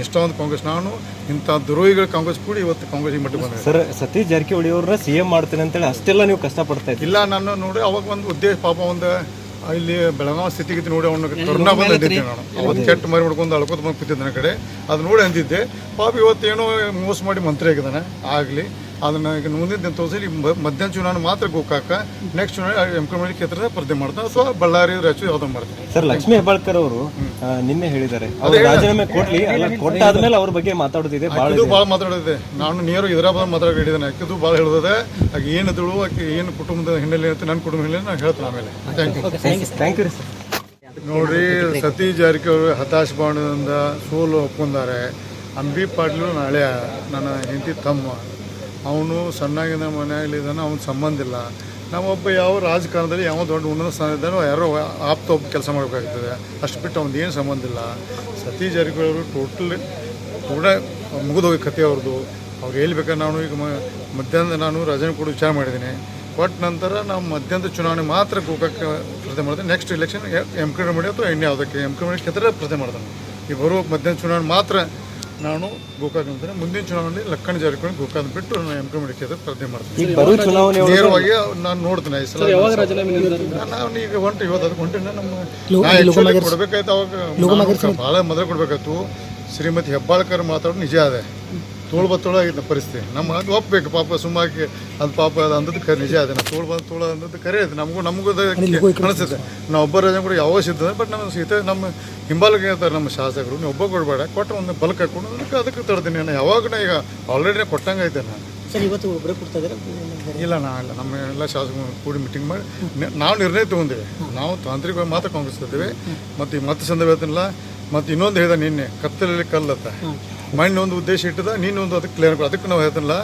ನಿಷ್ಠಾವಂತ ಕಾಂಗ್ರೆಸ್ ನಾನು ಇಂಥ ದ್ರೋಹಿಗಳ ಕಾಂಗ್ರೆಸ್ ಕೂಡ ಇವತ್ತು ಕಾಂಗ್ರೆಸ್ ಈ ಮಟ್ಟಿಗೆ ಬಂದಿದೆ. ಸರ್ ಸತೀಶ್ ಜಾರಕಿಹೊಳಿ ಅವ್ರನ್ನ ಸಿ ಎಂ ಮಾಡ್ತೀನಿ ಅಂತೇಳಿ ಅಷ್ಟೆಲ್ಲ ನೀವು ಕಷ್ಟಪಡ್ತಾ ಇದ್ದೀರಿ? ಇಲ್ಲ ನಾನು ನೋಡಿ ಅವಾಗ ಒಂದು ಉದ್ದೇಶ ಪಾಪ ಒಂದು ಇಲ್ಲಿ ಬೆಳಗಾವಿ ಸ್ಥಿತಿಗತಿ ನೋಡಿ ಅವನ ಕರುಣಾ ಬಂದು ಅಂದಿದ್ದೆ ನಾನು. ಅವತ್ತು ಕೆಟ್ಟ ಮರಿ ಮಾಡ್ಕೊಂಡು ಅಳ್ಕೊತ ಬಂದು ಕೂತಿದ್ದೆ ನನ್ನ ಕಡೆ. ಅದು ನೋಡಿ ಅಂದಿದ್ದೆ. ಪಾಪ ಇವತ್ತೇನೋ ಮೋಸ ಮಾಡಿ ಮಂತ್ರಿ ಆಗಿದ್ದಾನೆ ಆಗಲಿ. ಅದನ್ನ ಈಗ ಮುಂದಿನ ದಿನ ತೋರಿಸಿ ಮಧ್ಯಾಹ್ನ ಚುನಾವಣೆ ಮಾತ್ರ ಗೋಕಾಕ ನೆಕ್ಸ್ಟ್ ಚುನಾವಣೆ ಎಂ ಕಮಡಿ ಕ್ಷೇತ್ರದ ಸ್ಪರ್ಧೆ ಮಾಡ್ತಾನೆ ಅಥವಾ ಬಳ್ಳಾರಿ ರಾಯಚೂರು ಯಾವ್ದೋ ಮಾಡ್ತಾರೆ. ಸರ್ ಲಕ್ಷ್ಮೀ ಹೆಬ್ಬಾಳ್ಕರ್ ಅವರು ನಿನ್ನೆ ಹೇಳಿದ್ದಾರೆ. ಅವರು ರಾಜೀನಾಮೆ ಕೊಡ್ಲಿ ಅಲ್ಲ ಕೊಟ್ಟಾದ್ಮೇಲೆ ಅವ್ರ ಬಗ್ಗೆ ಮಾತಾಡೋದಿದೆ ಇದು ಭಾಳ ಮಾತಾಡೋದಿದೆ. ನಾನು ನೇರು ಹೈದರಾಬಾದ್ ಮಾತಾಡಿದ್ದೇನೆ ಅಕ್ಕಿದು ಭಾಳ ಹೇಳಿದೆ ಆಕೆ ಏನು ದುಳು ಆಕೆ ಏನು ಕುಟುಂಬದ ಹಿನ್ನೆಲೆ ಅಂತ ನನ್ನ ಕುಟುಂಬ ಹಿನ್ನೆಲೆ ನಾನು ಹೇಳ್ತೇನೆ ಆಮೇಲೆ. Thank you thank you sir ನೋಡ್ರಿ ಸತೀಶ್ ಜಾರಕಿಹೊಳಿ ಹತಾಶ ಬಾಣದಿಂದ ಸೋಲು ಒಪ್ಕೊಂಡಾರೆ. ಅಂಬಿ ಪಾಟೀಲು ನಾಳೆ ನನ್ನ ಹೆಂಡತಿ ತಮ್ಮ. ಅವನು ಸಣ್ಣಾಗಿನ ಮನೆಯಲ್ಲಿದ್ದಾನೆ ಅವ್ನ ಸಂಬಂಧ ಇಲ್ಲ. ನಮ್ಮೊಬ್ಬ ಯಾವ ರಾಜಕಾರಣದಲ್ಲಿ ಯಾವ ದೊಡ್ಡ ಉನ್ನತ ಸ್ಥಾನ ಇದ್ದಾನೋ ಯಾರೋ ಆಪ್ತ ಒಬ್ಬ ಕೆಲಸ ಮಾಡಬೇಕಾಗ್ತದೆ. ಅಷ್ಟು ಬಿಟ್ಟು ಅವ್ನದ್ದು ಏನು ಸಂಬಂಧ ಇಲ್ಲ. ಸತೀಶ್ ಜಾರಕಿಹೊಳಿ ಟೋಟಲ್ ಕೂಡ ಮುಗಿದೋಗಿ ಕತೆ ಅವ್ರದ್ದು. ಅವ್ರು ಎಲ್ಲಿ ನಾನು ಈಗ ಮ- ಮಧ್ಯಾಹ್ನ ನಾನು ರಜನೆ ಕೂಡ ವಿಚಾರ ಮಾಡಿದ್ದೀನಿ. ಬಟ್ ನಂತರ ನಾವು ಮಧ್ಯಾಹ್ನದ ಚುನಾವಣೆ ಮಾತ್ರ ಗೋಕಾಕ್ ಸ್ಪರ್ಧೆ ಮಾಡ್ತೇನೆ ನೆಕ್ಸ್ಟ್ ಇಲೆಕ್ಷನ್ ಎಂ ಕೆ ಮಾಡಿ ಅಥವಾ ಎಣ್ಣೆ ಯಾವುದಕ್ಕೆ ಎಂ ಕೆ ಮಾಡಿ ಕ್ಷೇತ್ರ ಸ್ಪರ್ಧೆ ಮಾಡ್ತಾನೆ. ಈ ಬರುವ ಮಧ್ಯಾಹ್ನ ಚುನಾವಣೆ ಮಾತ್ರ ನಾನು ಗೋಕಾಕ್ ಅಂತಾನೆ ಮುಂದಿನ ಚುನಾವಣೆ ಲಕ್ಕಣ ಜಾರಿಕೊಂಡು ಗೋಕಾಕ್ ಬಿಟ್ಟು ನಾನು ಎಂ ಕೆ ಕ್ಷೇತ್ರ ಸ್ಪರ್ಧೆ ಮಾಡ್ತೀನಿ. ನೇರವಾಗಿ ನಾನು ನೋಡ್ತೇನೆ ಈ ಸಲ ನಾನು ಈಗ ಹೊಂಟು ಇವತ್ತು ಅದಕ್ಕೆ ಹೊಂಟಿನ ನಮ್ಮ ಕೊಡ್ಬೇಕಾಯ್ತು ಅವಾಗ ಭಾಳ ಮೊದಲು ಕೊಡಬೇಕಾಯ್ತು. ಶ್ರೀಮತಿ ಹೆಬ್ಬಾಳ್ಕರ್ ಮಾತಾಡೋದು ನಿಜ ಅದೇ. ತೋಳು ಬತ್ತೋಳ ಆಗಿದ್ದ ಪರಿಸ್ಥಿತಿ ನಮ್ಮ ಅದು ಒಪ್ಪಬೇಕು ಪಾಪ ಸುಮ್ಮಾಕಿ ಅದು ಪಾಪ ಅದು ಅಂದದ್ದು ಕರೆ ನಿಜ ಅದೇ. ನಾವು ತೋಳು ಬಂದು ತೋಳ ಅಂದದ್ದು ಕರೆ ಅದು ನಮಗೂ ನಮಗೂ ಅನಿಸುತ್ತೆ. ನಾವು ಒಬ್ಬ ರಜೆ ಕೂಡ ಯಾವ ಸಿದ್ಧ ಬಟ್ ನಮ್ಮ ಸೀತೆ ನಮ್ಮ ಹಿಂಬಾಲಿಗೆ ಹೇಳ್ತಾರೆ ನಮ್ಮ ಶಾಸಕರು ನೀವು ಒಬ್ಬ ಕೊಡಬೇಡ. ಕೊಟ್ಟರೆ ಒಂದು ಬಲಕ್ಕೆ ಹಾಕೊಂಡು ಅದಕ್ಕೆ ಅದಕ್ಕೆ ತಡ್ತೀನಿ ನಾನು. ಯಾವಾಗ ಈಗ ಆಲ್ರೆಡಿ ಕೊಟ್ಟಂಗೆ ಐತೆ ನಾನು. ಸರ್ ಇವತ್ತು ಒಬ್ಬರೇ ಕೊಡ್ತಾ ಇಲ್ಲ ನಾ ಇಲ್ಲ. ನಮ್ಮ ಎಲ್ಲ ಶಾಸಕರು ಕೂಡಿ ಮೀಟಿಂಗ್ ಮಾಡಿ ನಾವು ನಿರ್ಣಯ ತೊಗೊಂಡಿವಿ. ನಾವು ತಾಂತ್ರಿಕವಾಗಿ ಮಾತ್ರ ಕಾಂಗ್ರೆಸ್ ಇದ್ದೀವಿ ಮತ್ತು ಈ ಮತ್ತೆ ಸಂದರ್ಭ ಹೇಳ್ತೀನಿಲ್ಲ ಮತ್ತು ಇನ್ನೊಂದು ಹೇಳಿದೆ ನಿನ್ನೆ ಕತ್ತಲಲ್ಲಿ ಕಲ್ಲತ್ತ. ಮಣ್ಣು ಒಂದು ಉದ್ದೇಶ ಇಟ್ಟದ ಒಂದು ಅದಕ್ಕೆ ಕ್ಲಿಯರ್ ಅದಕ್ಕೆ ನಾವು ಹೇಳ್ತಾನಲ್ಲ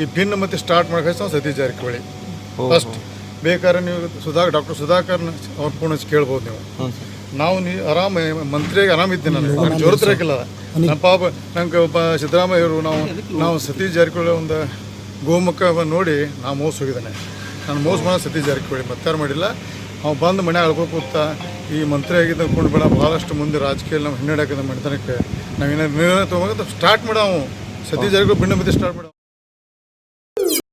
ಈ ಭಿನ್ನ ಮತ್ತೆ ಸ್ಟಾರ್ಟ್ ಮಾಡೋಕೆ ನಾವು ಸತೀಶ್ ಜಾರಕಿಹೊಳಿ. ಫಸ್ಟ್ ಬೇಕಾದ್ರೆ ನೀವು ಸುಧಾ ಡಾಕ್ಟರ್ ಸುಧಾಕರ್ನ ಅವ್ರ ಫೋನ್ ಹಚ್ಚಿ ಕೇಳ್ಬೋದು ನೀವು. ನಾವು ನೀ ಆರಾಮ ಮಂತ್ರಿಯಾಗಿ ಆರಾಮಿದ್ದೀನಿ ನಾನು. ನಾನು ಜೋರತಿರಕಿಲ್ಲ ನಮ್ಮ ಪಾಪ ನಂಗೆ ಒಬ್ಬ ಸಿದ್ದರಾಮಯ್ಯವರು ನಾವು ನಾವು ಸತೀಶ್ ಜಾರಕಿಹೊಳಿ ಒಂದು ಗೋಮುಖ ನೋಡಿ ನಾ ಮೋಸ ಹೋಗಿದ್ದಾನೆ. ನಾನು ಮೋಸ ಮಾಡೋ ಸತೀಶ್ ಜಾರಕಿಹೊಳಿ ಮತ್ತಾರು ಮಾಡಿಲ್ಲ. ಅವ ಬಂದು ಮನೆ ಅಳ್ಕೊ ಕೂತ ಈ ಮಂತ್ರಿ ಆಗಿದ್ದ ಕೊಂಡು ಬೇಡ ಭಾಳಷ್ಟು ಮುಂದೆ ರಾಜಕೀಯ ನಾವು ಹಿನ್ನಡೆ ಹಾಕಿದ ಮನೆತನಕ್ಕೆ ನಾವೇನಾದ್ರು ನಿರ್ಣಯ ತೊಗೊಂಡು ಸ್ಟಾರ್ಟ್ ಮಾಡಾವು ಸತೀಶ್ ಜಾರಕಿಹೊಳಿ ಬಿಣ್ಣ ಮತ್ತೆ ಸ್ಟಾರ್ಟ್ ಮಾಡಾವು